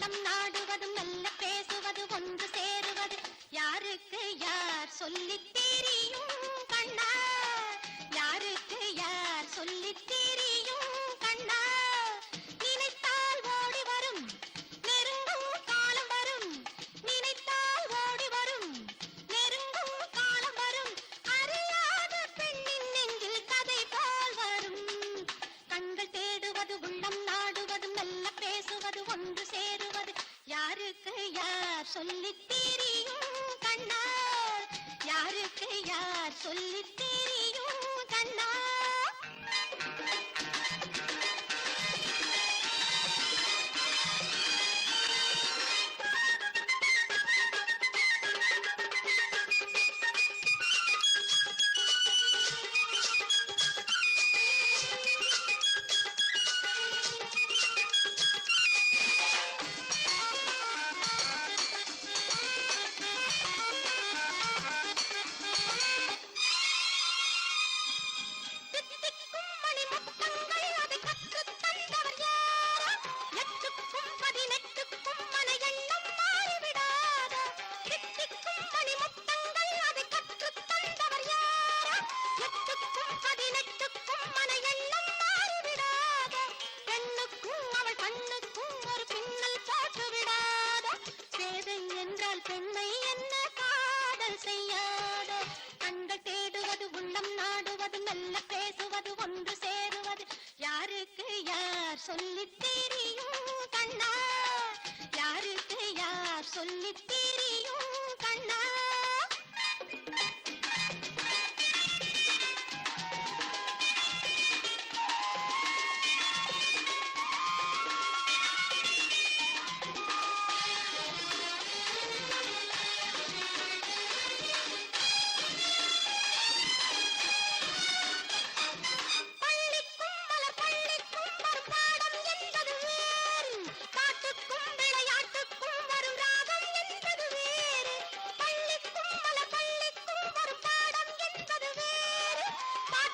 ஆட்டம் நாடுவதும் யாருக்கு யார் சொல்லி தெரியும் கண்ணா? யாருக்கு யார் சொல்லி தவறுகள் செய்யாத. கண்கள் தேடுவது உள்ளம் நாடுவது மெல்ல பேசுவது ஒன்று சேருவது. யாருக்கு யார் சொல்லித்தீர்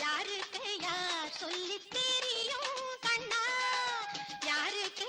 யாருக்கு யார் சொல்லி தெரியும் கண்ணா? யாருக்கு